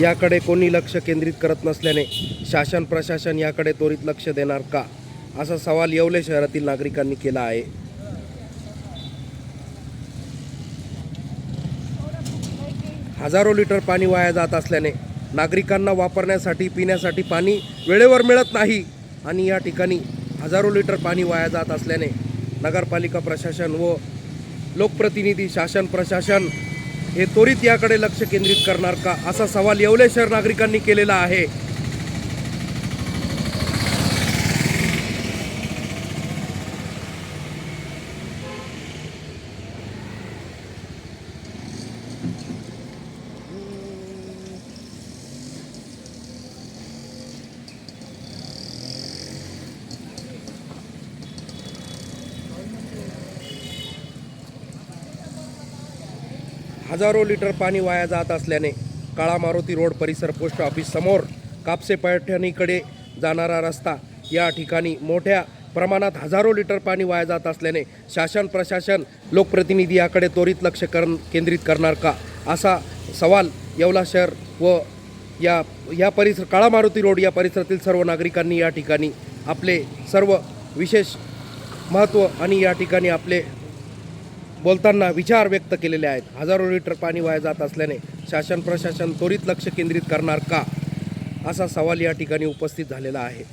याकडे कोणी लक्ष केंद्रित करत नसल्याने शासन प्रशासन याकडे त्वरित लक्ष देणार का? असा सवाल येवले शहरातील नागरिकांनी केला आहे. हजारो लिटर पाणी वाया जात असल्याने नागरिकांना वापरण्यासाठी पिण्यासाठी पाणी वेळेवर मिळत नाही आणि या ठिकाणी हजारो लिटर पाणी वाया जात असल्याने नगरपालिका प्रशासन व लोकप्रतिनिधी शासन प्रशासन हे त्वरित याकडे लक्ष केंद्रित करणार का? असा सवाल येवले शहर नागरिकांनी केलेला आहे. हजारो लिटर पाणी वाया जात असल्याने काळा मारुती रोड परिसर पोस्ट ऑफिस समोर कापसे पैठणीकडे जाणारा रस्ता या ठिकाणी मोठ्या प्रमाणात हजारो लिटर पाणी वाया जात असल्याने शासन प्रशासन लोकप्रतिनिधी याकडे त्वरित लक्ष कर केंद्रित करणार का? असा सवाल येवला शहर व या या परिसर काळा मारुती रोड या परिसरातील सर्व नागरिकांनी या ठिकाणी आपले सर्व विशेष महत्त्व आणि या ठिकाणी आपले बोलताना विचार व्यक्त केलेले आहेत. हजारो लिटर पाणी वाया जात असल्याने शासन प्रशासन त्वरित लक्ष केंद्रित करणार का? असा सवाल या ठिकाणी उपस्थित झालेला आहे.